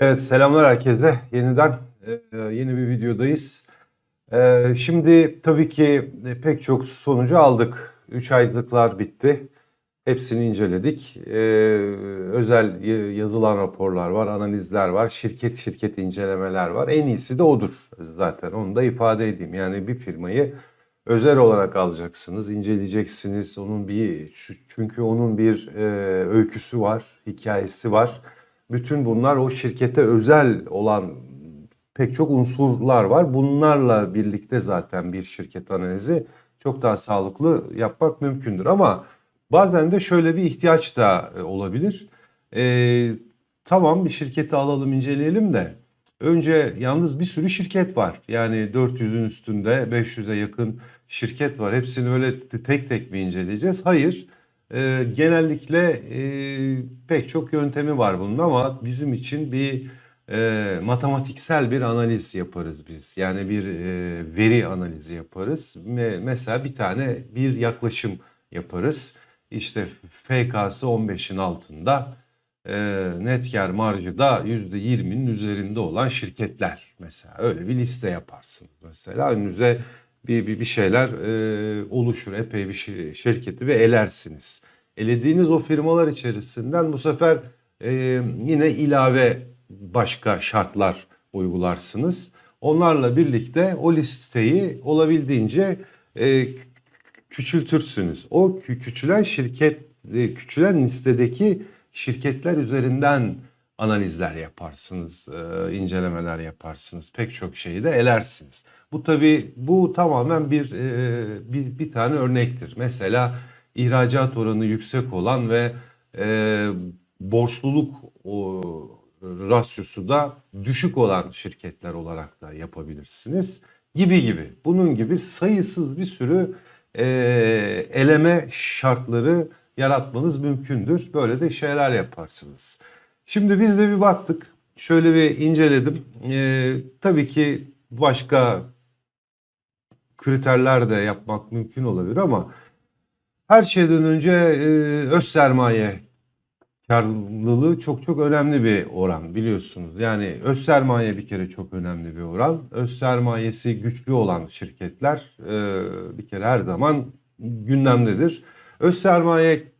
Evet, selamlar herkese. Yeniden e, yeni bir videodayız. E, şimdi tabii ki e, pek çok sonucu aldık. 3 aylıklar bitti. Hepsini inceledik. Özel yazılan raporlar var, analizler var, şirket şirket incelemeler var. En iyisi de odur zaten. Onu da ifade edeyim. Yani bir firmayı özel olarak alacaksınız, inceleyeceksiniz. Onun bir çünkü onun bir öyküsü var, hikayesi var. Bütün bunlar o şirkete özel olan pek çok unsurlar var. Bunlarla birlikte zaten bir şirket analizi çok daha sağlıklı yapmak mümkündür. Ama bazen de şöyle bir ihtiyaç da e, olabilir. Ee, tamam bir şirketi alalım inceleyelim de önce yalnız bir sürü şirket var. Yani 400'ün üstünde 500'e yakın şirket var. Hepsini öyle tek tek mi inceleyeceğiz? Hayır. Ee, genellikle e, pek çok yöntemi var bunun ama bizim için bir e, matematiksel bir analiz yaparız biz. Yani bir e, veri analizi yaparız. Me- mesela bir tane bir yaklaşım yaparız. İşte FK'sı 15'in altında, e, net kar marjı da %20'nin üzerinde olan şirketler. Mesela öyle bir liste yaparsınız. Mesela önünüze bir, bir, bir şeyler e, oluşur. Epey bir şi- şirketi ve elersiniz. Elediğiniz o firmalar içerisinden bu sefer e, yine ilave başka şartlar uygularsınız. Onlarla birlikte o listeyi olabildiğince e, küçültürsünüz. O kü- küçülen şirket, e, küçülen listedeki şirketler üzerinden analizler yaparsınız, e, incelemeler yaparsınız. Pek çok şeyi de elersiniz. Bu tabii bu tamamen bir e, bir, bir tane örnektir. Mesela ihracat oranı yüksek olan ve e, borçluluk o, rasyosu da düşük olan şirketler olarak da yapabilirsiniz gibi gibi. Bunun gibi sayısız bir sürü e, eleme şartları yaratmanız mümkündür. Böyle de şeyler yaparsınız. Şimdi biz de bir baktık. Şöyle bir inceledim. E, tabii ki başka kriterler de yapmak mümkün olabilir ama her şeyden önce e, öz sermaye karlılığı çok çok önemli bir oran biliyorsunuz. Yani öz sermaye bir kere çok önemli bir oran. Öz sermayesi güçlü olan şirketler e, bir kere her zaman gündemdedir. Öz sermaye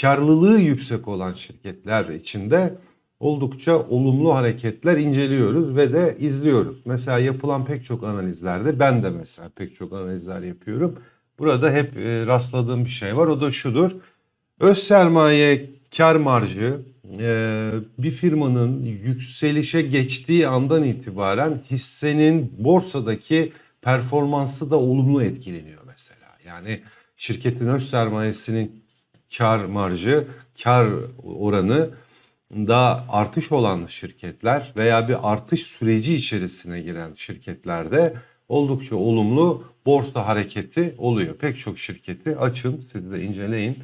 karlılığı yüksek olan şirketler içinde oldukça olumlu hareketler inceliyoruz ve de izliyoruz. Mesela yapılan pek çok analizlerde ben de mesela pek çok analizler yapıyorum. Burada hep e, rastladığım bir şey var o da şudur. Öz sermaye kar marjı e, bir firmanın yükselişe geçtiği andan itibaren hissenin borsadaki performansı da olumlu etkileniyor mesela. Yani şirketin öz sermayesinin kar marjı, kar oranı da artış olan şirketler veya bir artış süreci içerisine giren şirketlerde oldukça olumlu borsa hareketi oluyor. Pek çok şirketi açın, siz de inceleyin.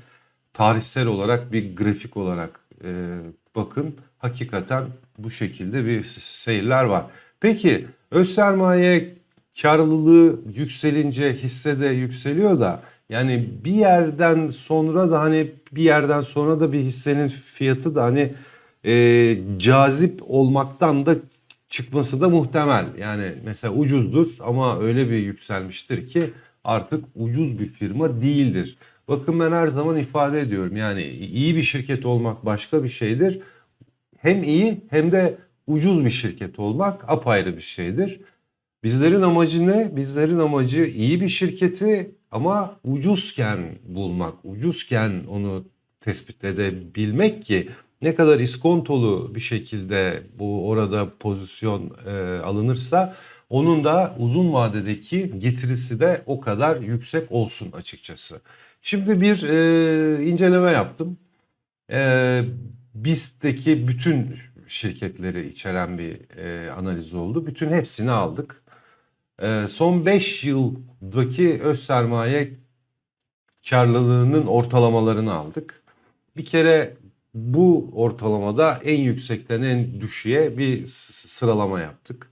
Tarihsel olarak bir grafik olarak e, bakın. Hakikaten bu şekilde bir seyirler var. Peki öz sermaye karlılığı yükselince hisse de yükseliyor da yani bir yerden sonra da hani bir yerden sonra da bir hissenin fiyatı da hani e, cazip olmaktan da çıkması da muhtemel. Yani mesela ucuzdur ama öyle bir yükselmiştir ki artık ucuz bir firma değildir. Bakın ben her zaman ifade ediyorum yani iyi bir şirket olmak başka bir şeydir. Hem iyi hem de ucuz bir şirket olmak apayrı bir şeydir. Bizlerin amacı ne? Bizlerin amacı iyi bir şirketi ama ucuzken bulmak, ucuzken onu tespit edebilmek ki ne kadar iskontolu bir şekilde bu orada pozisyon e, alınırsa onun da uzun vadedeki getirisi de o kadar yüksek olsun açıkçası. Şimdi bir e, inceleme yaptım. E, BIST'teki bütün şirketleri içeren bir e, analiz oldu. Bütün hepsini aldık. E, son 5 yıldaki öz sermaye karlılığının ortalamalarını aldık. Bir kere bu ortalamada en yüksekten en düşüğe bir sıralama yaptık.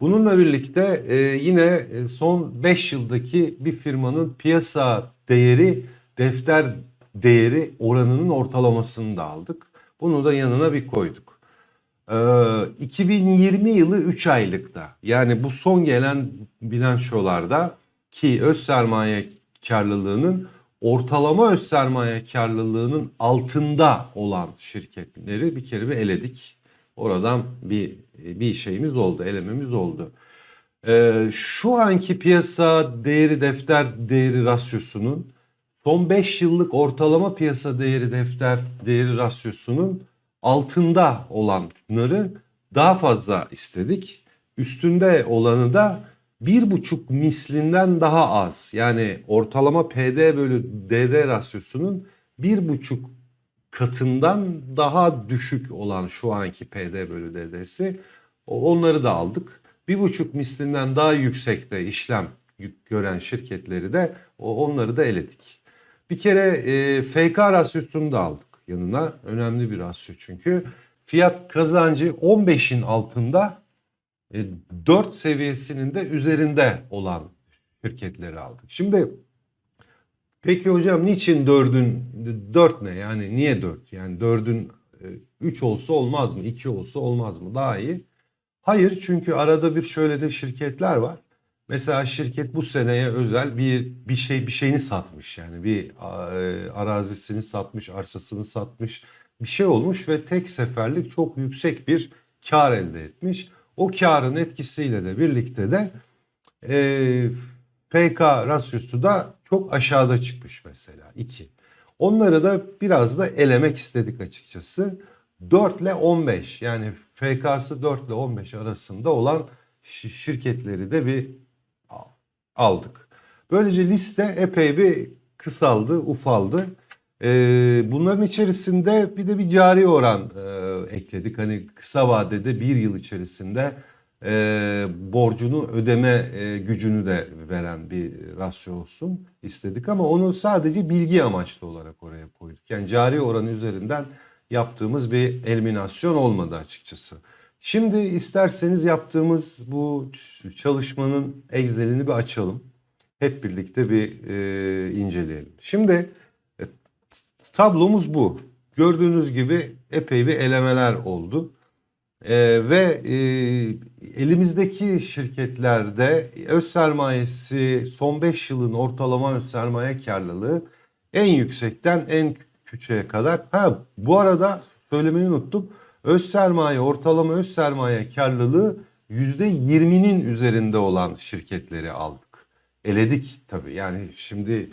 Bununla birlikte e, yine e, son 5 yıldaki bir firmanın piyasa değeri, defter değeri oranının ortalamasını da aldık. Bunu da yanına bir koyduk. Ee, 2020 yılı 3 aylıkta yani bu son gelen bilançolarda ki öz sermaye karlılığının ortalama öz sermaye karlılığının altında olan şirketleri bir kere bir eledik. Oradan bir bir şeyimiz oldu, elememiz oldu. Ee, şu anki piyasa değeri defter değeri rasyosunun son 5 yıllık ortalama piyasa değeri defter değeri rasyosunun altında olanları daha fazla istedik. Üstünde olanı da bir buçuk mislinden daha az. Yani ortalama PD bölü DD rasyosunun bir buçuk katından daha düşük olan şu anki PD bölü DD'si onları da aldık. Bir buçuk mislinden daha yüksekte işlem gören şirketleri de onları da eledik. Bir kere e, FK rasyosunu da aldık yanına. Önemli bir rasyo çünkü. Fiyat kazancı 15'in altında 4 seviyesinin de üzerinde olan şirketleri aldık. Şimdi peki hocam niçin 4'ün 4 ne yani niye 4? Yani 4'ün 3 olsa olmaz mı? 2 olsa olmaz mı? Daha iyi. Hayır çünkü arada bir şöyle de şirketler var. Mesela şirket bu seneye özel bir bir şey bir şeyini satmış yani bir e, arazisini satmış, arsasını satmış bir şey olmuş ve tek seferlik çok yüksek bir kar elde etmiş. O karın etkisiyle de birlikte de e, PK rasyosu da çok aşağıda çıkmış mesela 2. Onları da biraz da elemek istedik açıkçası. 4 ile 15 yani FK'sı 4 ile 15 arasında olan şirketleri de bir aldık. Böylece liste epey bir kısaldı, ufaldı. Ee, bunların içerisinde bir de bir cari oran e, ekledik. Hani kısa vadede bir yıl içerisinde e, borcunu ödeme e, gücünü de veren bir rasyo olsun istedik. Ama onu sadece bilgi amaçlı olarak oraya koyduk. Yani cari oran üzerinden yaptığımız bir eliminasyon olmadı açıkçası. Şimdi isterseniz yaptığımız bu çalışmanın Excel'ini bir açalım. Hep birlikte bir e, inceleyelim. Şimdi e, tablomuz bu. Gördüğünüz gibi epey bir elemeler oldu. E, ve e, elimizdeki şirketlerde öz sermayesi son 5 yılın ortalama öz sermaye karlılığı en yüksekten en küçüğe kadar. Ha bu arada söylemeyi unuttum. Öz sermaye ortalama öz sermaye karlılığı %20'nin üzerinde olan şirketleri aldık. Eledik tabii yani şimdi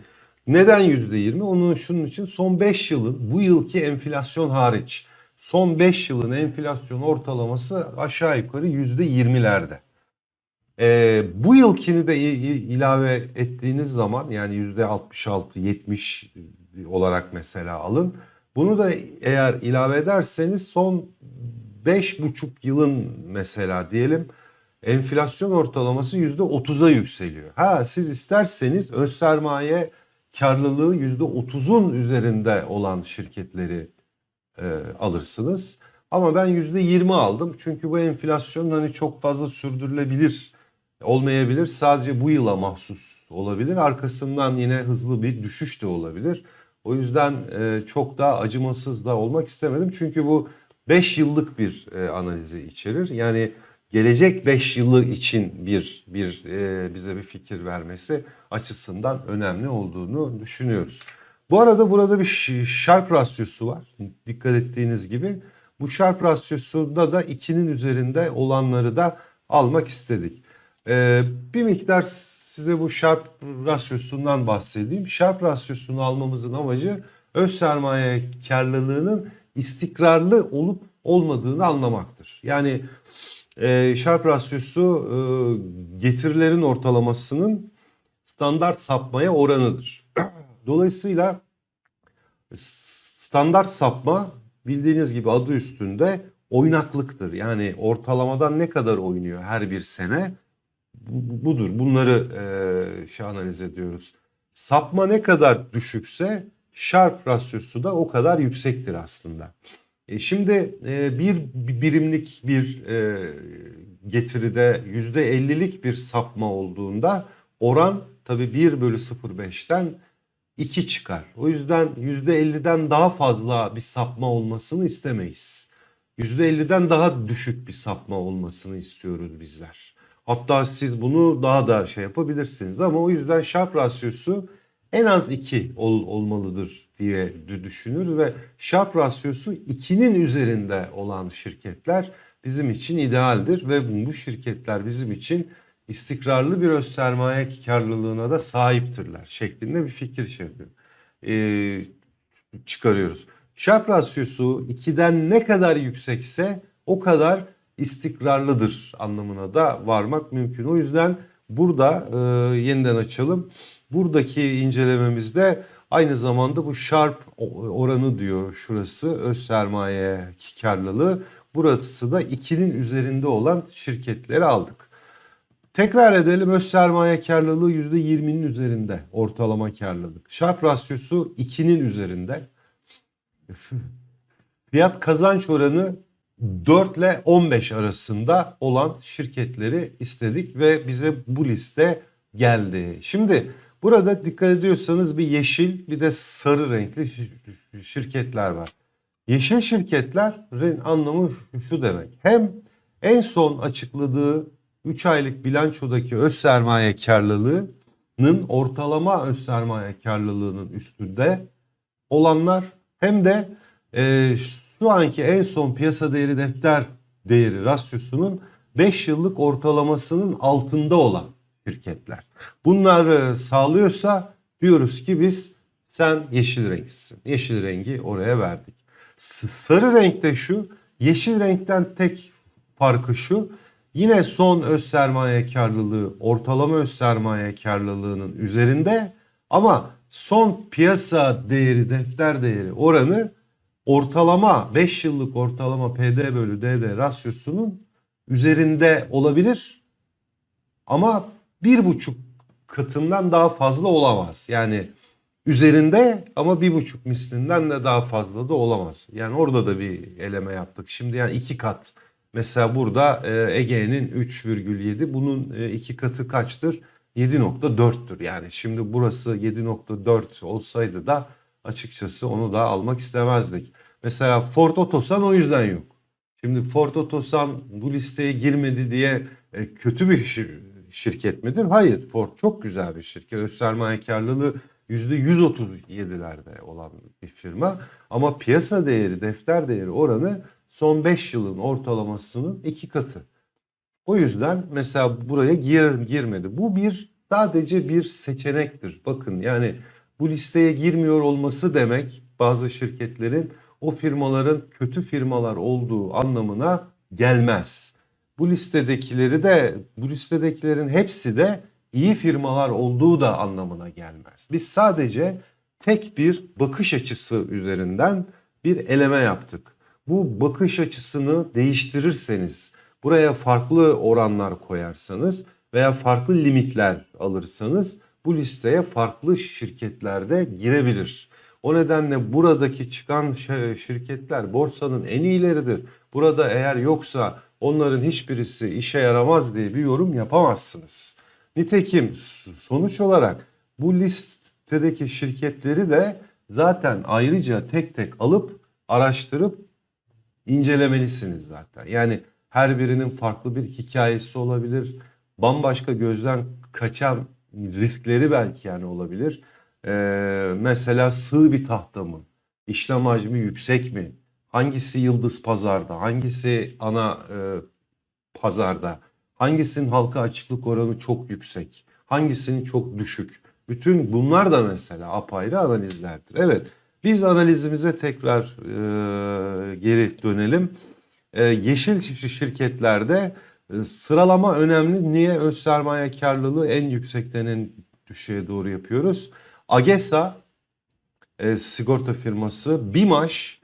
neden %20? Onun şunun için son 5 yılın bu yılki enflasyon hariç son 5 yılın enflasyon ortalaması aşağı yukarı %20'lerde. Ee, bu yılkini de ilave ettiğiniz zaman yani %66-70 olarak mesela alın. Bunu da eğer ilave ederseniz son 5,5 yılın mesela diyelim enflasyon ortalaması %30'a yükseliyor. Ha siz isterseniz öz sermaye karlılığı %30'un üzerinde olan şirketleri e, alırsınız. Ama ben %20 aldım. Çünkü bu enflasyon hani çok fazla sürdürülebilir olmayabilir. Sadece bu yıla mahsus olabilir. Arkasından yine hızlı bir düşüş de olabilir. O yüzden e, çok daha acımasız da olmak istemedim. Çünkü bu 5 yıllık bir e, analizi içerir. Yani gelecek 5 yılı için bir bir e, bize bir fikir vermesi açısından önemli olduğunu düşünüyoruz. Bu arada burada bir Sharp rasyosu var. Dikkat ettiğiniz gibi. Bu Sharp rasyosunda da 2'nin üzerinde olanları da almak istedik. Ee, bir miktar size bu Sharp rasyosundan bahsedeyim. Sharp rasyosunu almamızın amacı öz sermaye karlılığının istikrarlı olup olmadığını anlamaktır. Yani e, Sharp rasyosu e, getirilerin ortalamasının standart sapmaya oranıdır. Dolayısıyla standart sapma bildiğiniz gibi adı üstünde oynaklıktır. Yani ortalamadan ne kadar oynuyor her bir sene budur. Bunları e, şey analiz ediyoruz. Sapma ne kadar düşükse Sharp rasyosu da o kadar yüksektir aslında. E şimdi e, bir birimlik bir e, getiride yüzde ellilik bir sapma olduğunda oran tabi 1 bölü 0.5'ten 2 çıkar. O yüzden yüzde 50'den daha fazla bir sapma olmasını istemeyiz. %50'den daha düşük bir sapma olmasını istiyoruz bizler. Hatta siz bunu daha da şey yapabilirsiniz ama o yüzden Sharp rasyosu en az 2 ol, olmalıdır diye dü- düşünür ve Sharp rasyosu 2'nin üzerinde olan şirketler bizim için idealdir ve bu şirketler bizim için istikrarlı bir öz sermaye karlılığına da sahiptirler şeklinde bir fikir şey çıkarıyoruz. Sharp rasyosu 2'den ne kadar yüksekse o kadar istikrarlıdır anlamına da varmak mümkün. O yüzden burada e, yeniden açalım. Buradaki incelememizde aynı zamanda bu Sharp oranı diyor şurası öz sermaye karlılığı. Burası da 2'nin üzerinde olan şirketleri aldık. Tekrar edelim öz sermaye karlılığı %20'nin üzerinde ortalama karlılık. Sharp rasyosu 2'nin üzerinde. Fiyat kazanç oranı 4 ile 15 arasında olan şirketleri istedik ve bize bu liste geldi. Şimdi burada dikkat ediyorsanız bir yeşil bir de sarı renkli şi- şirketler var. Yeşil şirketlerin anlamı şu demek. Hem en son açıkladığı 3 aylık bilançodaki öz sermaye karlılığının ortalama öz sermaye karlılığının üstünde olanlar hem de e, şu anki en son piyasa değeri defter değeri rasyosunun 5 yıllık ortalamasının altında olan şirketler. Bunları sağlıyorsa diyoruz ki biz sen yeşil renksin. Yeşil rengi oraya verdik. Sarı renkte şu, yeşil renkten tek farkı şu. Yine son öz sermaye karlılığı ortalama öz sermaye karlılığının üzerinde ama son piyasa değeri defter değeri oranı ortalama 5 yıllık ortalama PD bölü DD rasyosunun üzerinde olabilir ama bir buçuk katından daha fazla olamaz. Yani üzerinde ama bir buçuk mislinden de daha fazla da olamaz. Yani orada da bir eleme yaptık. Şimdi yani iki kat. Mesela burada e, Ege'nin 3,7 bunun e, iki katı kaçtır? 7.4'tür. Yani şimdi burası 7.4 olsaydı da açıkçası onu da almak istemezdik. Mesela Ford Otosan o yüzden yok. Şimdi Ford Otosan bu listeye girmedi diye e, kötü bir şirket midir? Hayır. Ford çok güzel bir şirket. Öz sermaye karlılığı %137'lerde olan bir firma. Ama piyasa değeri, defter değeri oranı son 5 yılın ortalamasının iki katı. O yüzden mesela buraya gir, girmedi. Bu bir sadece bir seçenektir. Bakın yani bu listeye girmiyor olması demek bazı şirketlerin o firmaların kötü firmalar olduğu anlamına gelmez. Bu listedekileri de bu listedekilerin hepsi de iyi firmalar olduğu da anlamına gelmez. Biz sadece tek bir bakış açısı üzerinden bir eleme yaptık. Bu bakış açısını değiştirirseniz, buraya farklı oranlar koyarsanız veya farklı limitler alırsanız bu listeye farklı şirketlerde girebilir. O nedenle buradaki çıkan şirketler borsanın en iyileridir. Burada eğer yoksa onların hiçbirisi işe yaramaz diye bir yorum yapamazsınız. Nitekim sonuç olarak bu listedeki şirketleri de zaten ayrıca tek tek alıp araştırıp incelemelisiniz zaten. Yani her birinin farklı bir hikayesi olabilir. Bambaşka gözden kaçan riskleri belki yani olabilir. Ee, mesela sığ bir tahta mı? İşlem hacmi yüksek mi? Hangisi yıldız pazarda? Hangisi ana e, pazarda? Hangisinin halka açıklık oranı çok yüksek? Hangisinin çok düşük? Bütün bunlar da mesela apayrı analizlerdir. Evet biz analizimize tekrar e, geri dönelim. E, yeşil şir- şirketlerde e, sıralama önemli. Niye? Öz sermaye karlılığı en yüksekten en düşüğe doğru yapıyoruz. AGESA e, sigorta firması, BİMAŞ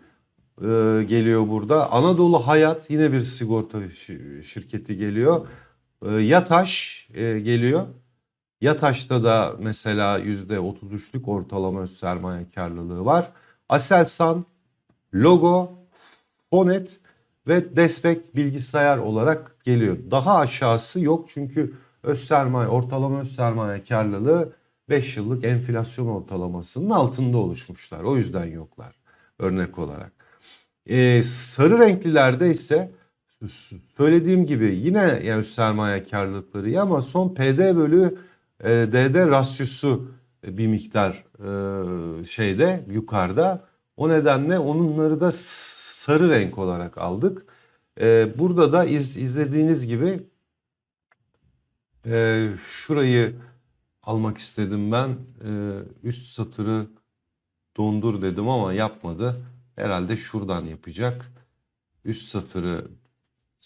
e, geliyor burada. Anadolu Hayat yine bir sigorta şi- şirketi geliyor. E, Yataş e, geliyor. Yataş'ta da mesela %33'lük ortalama öz sermaye karlılığı var. Aselsan, Logo, Fonet ve Despek bilgisayar olarak geliyor. Daha aşağısı yok çünkü öz sermaye, ortalama öz sermaye karlılığı 5 yıllık enflasyon ortalamasının altında oluşmuşlar. O yüzden yoklar örnek olarak. Ee, sarı renklilerde ise söylediğim gibi yine yani sermaye karlılıkları ama son PD bölü e, DD rasyosu e, bir miktar e, şeyde yukarıda. O nedenle onları da sarı renk olarak aldık. E, burada da iz, izlediğiniz gibi e, şurayı almak istedim ben. E, üst satırı dondur dedim ama yapmadı. Herhalde şuradan yapacak. Üst satırı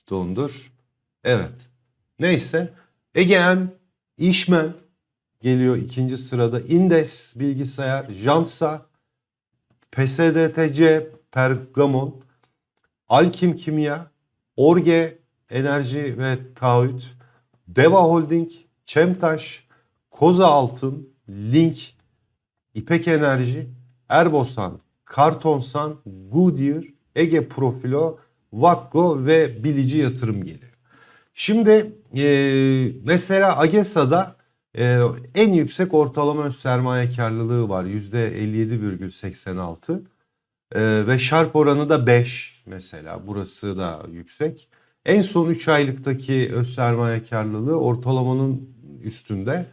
dondur. Evet. Neyse. Egean, İşmen geliyor ikinci sırada. Indes bilgisayar, Jansa, PSDTC, Pergamon, Alkim Kimya, Orge Enerji ve Taahhüt, Deva Holding, Çemtaş, Koza Altın, Link, İpek Enerji, Erbosan, Kartonsan, Goodyear, Ege Profilo, Vakko ve Bilici Yatırım geliyor. Şimdi e, mesela Agesa'da e, en yüksek ortalama öz sermaye karlılığı var. %57,86. E, ve şarp oranı da 5 mesela. Burası da yüksek. En son 3 aylıktaki öz sermaye karlılığı ortalamanın üstünde.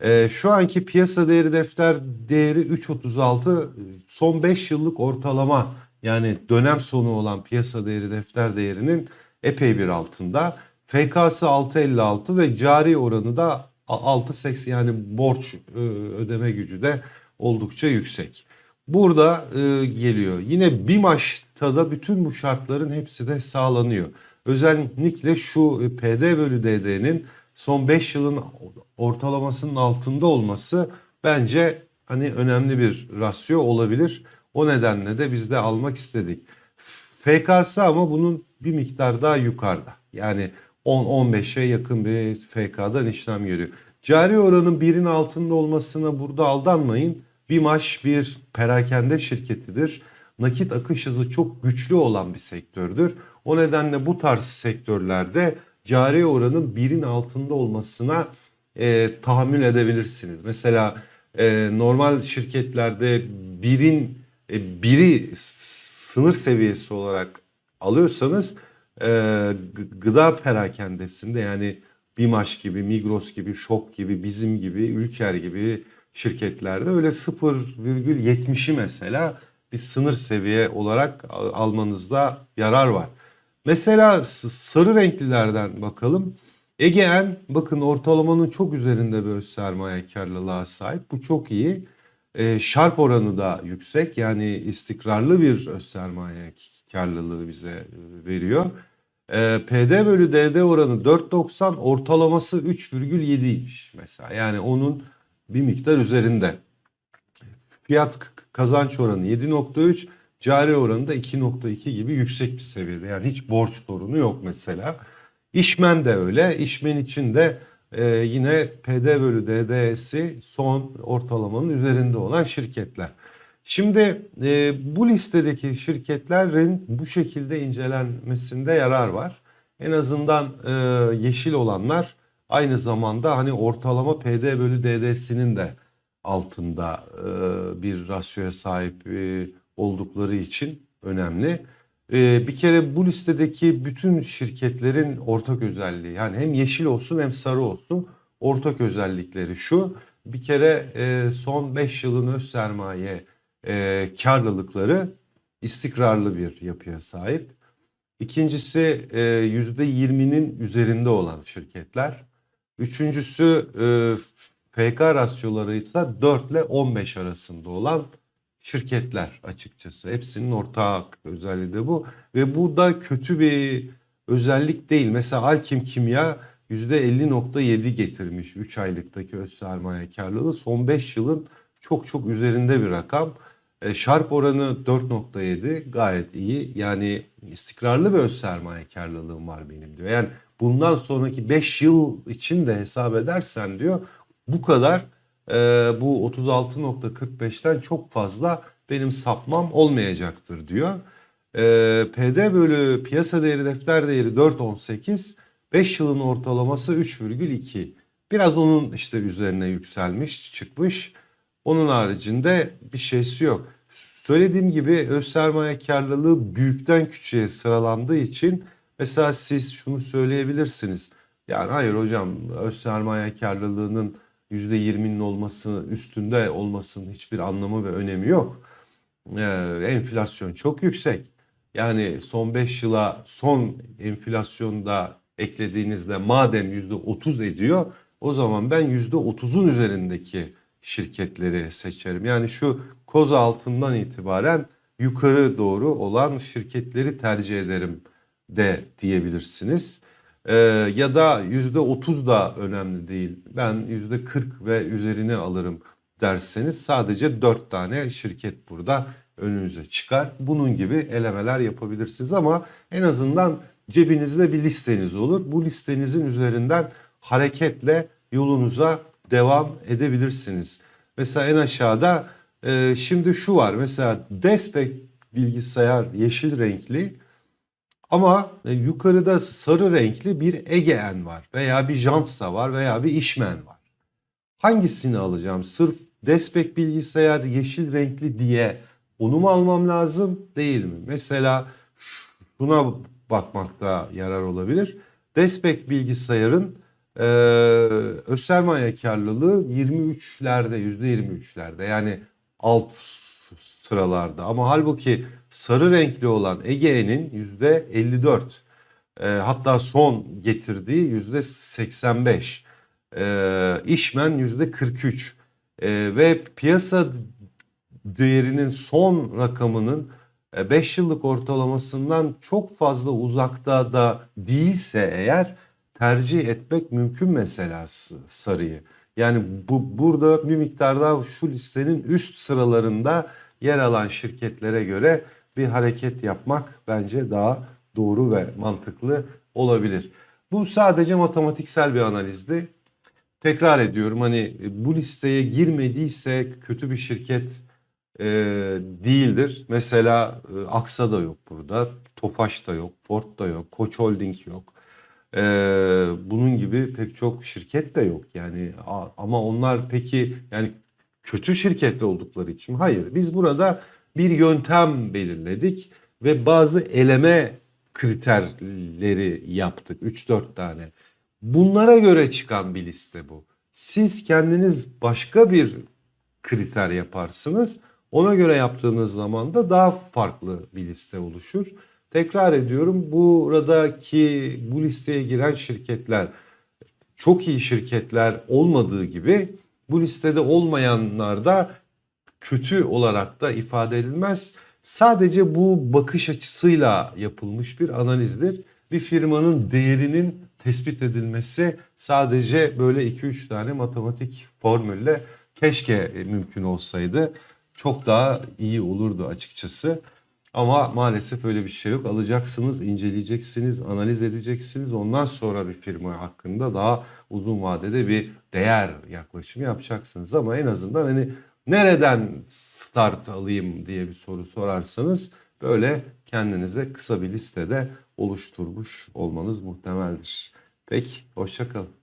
Ee, şu anki piyasa değeri defter değeri 3.36 son 5 yıllık ortalama yani dönem sonu olan piyasa değeri defter değerinin epey bir altında. FK'sı 6.56 ve cari oranı da 6.80 yani borç e, ödeme gücü de oldukça yüksek. Burada e, geliyor. Yine BİMAŞ'ta da bütün bu şartların hepsi de sağlanıyor. Özellikle şu e, PD bölü DD'nin son 5 yılın ortalamasının altında olması bence hani önemli bir rasyo olabilir. O nedenle de biz de almak istedik. FK'sı ama bunun bir miktar daha yukarıda. Yani 10-15'e yakın bir FK'dan işlem görüyor. Cari oranın birin altında olmasına burada aldanmayın. BİMAŞ bir perakende şirketidir. Nakit akış hızı çok güçlü olan bir sektördür. O nedenle bu tarz sektörlerde cari oranın birin altında olmasına e, tahammül edebilirsiniz. Mesela e, normal şirketlerde birin e, biri sınır seviyesi olarak alıyorsanız e, gı- gıda perakendesinde yani BİMAŞ gibi, Migros gibi, Şok gibi, Bizim gibi, Ülker gibi şirketlerde öyle 0,70'i mesela bir sınır seviye olarak al- almanızda yarar var. Mesela sarı renklilerden bakalım. Egean bakın ortalamanın çok üzerinde bir öz sermaye karlılığa sahip. Bu çok iyi. E, şarp oranı da yüksek. Yani istikrarlı bir öz sermaye karlılığı bize e, veriyor. E, PD bölü DD oranı 4.90 ortalaması 3,7'ymiş mesela. Yani onun bir miktar üzerinde. Fiyat kazanç oranı 7.3, cari oranı da 2.2 gibi yüksek bir seviyede. Yani hiç borç sorunu yok mesela. İşmen de öyle. İşmen için de e, yine PD bölü DDS'i son ortalamanın üzerinde olan şirketler. Şimdi e, bu listedeki şirketlerin bu şekilde incelenmesinde yarar var. En azından e, yeşil olanlar aynı zamanda hani ortalama PD bölü DDS'inin de altında e, bir rasyoya sahip e, oldukları için önemli. E, bir kere bu listedeki bütün şirketlerin ortak özelliği yani hem yeşil olsun hem sarı olsun ortak özellikleri şu. Bir kere e, son 5 yılın öz sermaye e, karlılıkları istikrarlı bir yapıya sahip. İkincisi e, %20'nin üzerinde olan şirketler. Üçüncüsü e, FK rasyoları ise 4 ile 15 arasında olan şirketler açıkçası. Hepsinin ortak özelliği de bu. Ve bu da kötü bir özellik değil. Mesela Alkim Kimya %50.7 getirmiş 3 aylıktaki öz sermaye karlılığı. Son 5 yılın çok çok üzerinde bir rakam. E, Sharp oranı 4.7 gayet iyi. Yani istikrarlı bir öz sermaye karlılığım var benim diyor. Yani bundan sonraki 5 yıl için de hesap edersen diyor bu kadar e, bu 36.45'ten çok fazla benim sapmam olmayacaktır diyor. E, PD bölü piyasa değeri defter değeri 4.18 5 yılın ortalaması 3,2. Biraz onun işte üzerine yükselmiş çıkmış. Onun haricinde bir şeysi yok. Söylediğim gibi öz sermaye karlılığı büyükten küçüğe sıralandığı için mesela siz şunu söyleyebilirsiniz. Yani hayır hocam öz sermaye karlılığının %20'nin olması üstünde olmasının hiçbir anlamı ve önemi yok. Ee, enflasyon çok yüksek. Yani son 5 yıla son enflasyonda eklediğinizde madem %30 ediyor o zaman ben %30'un üzerindeki şirketleri seçerim. Yani şu koza altından itibaren yukarı doğru olan şirketleri tercih ederim de diyebilirsiniz. Ee, ya da %30 da önemli değil. Ben %40 ve üzerini alırım derseniz sadece 4 tane şirket burada önünüze çıkar. Bunun gibi elemeler yapabilirsiniz ama en azından cebinizde bir listeniz olur. Bu listenizin üzerinden hareketle yolunuza devam edebilirsiniz. Mesela en aşağıda e, şimdi şu var. Mesela Despek bilgisayar yeşil renkli ama e, yukarıda sarı renkli bir Ege'en var veya bir Jansa var veya bir İşmen var. Hangisini alacağım? Sırf Despek bilgisayar yeşil renkli diye onu mu almam lazım değil mi? Mesela şuna bakmakta yarar olabilir. Despek bilgisayarın e, öz sermaye karlılığı 23'lerde %23'lerde yani alt sıralarda ama halbuki sarı renkli olan Ege'nin %54 e, hatta son getirdiği %85 e, işmen %43 e, ve piyasa değerinin son rakamının 5 yıllık ortalamasından çok fazla uzakta da değilse eğer tercih etmek mümkün mesela sarıyı. Yani bu burada bir miktar daha şu listenin üst sıralarında yer alan şirketlere göre bir hareket yapmak bence daha doğru ve mantıklı olabilir. Bu sadece matematiksel bir analizdi. Tekrar ediyorum hani bu listeye girmediyse kötü bir şirket e, değildir. Mesela e, Aksa da yok burada, Tofaş da yok, Ford da yok, Koç Holding yok. E, bunun gibi pek çok şirket de yok yani ama onlar peki yani kötü şirket oldukları için? Hayır. Biz burada bir yöntem belirledik ve bazı eleme kriterleri yaptık 3-4 tane. Bunlara göre çıkan bir liste bu. Siz kendiniz başka bir kriter yaparsınız. Ona göre yaptığınız zaman da daha farklı bir liste oluşur. Tekrar ediyorum buradaki bu listeye giren şirketler çok iyi şirketler olmadığı gibi bu listede olmayanlar da kötü olarak da ifade edilmez. Sadece bu bakış açısıyla yapılmış bir analizdir. Bir firmanın değerinin tespit edilmesi sadece böyle 2-3 tane matematik formülle keşke mümkün olsaydı çok daha iyi olurdu açıkçası. Ama maalesef öyle bir şey yok. Alacaksınız, inceleyeceksiniz, analiz edeceksiniz. Ondan sonra bir firma hakkında daha uzun vadede bir değer yaklaşımı yapacaksınız. Ama en azından hani nereden start alayım diye bir soru sorarsanız böyle kendinize kısa bir listede oluşturmuş olmanız muhtemeldir. Peki, hoşçakalın.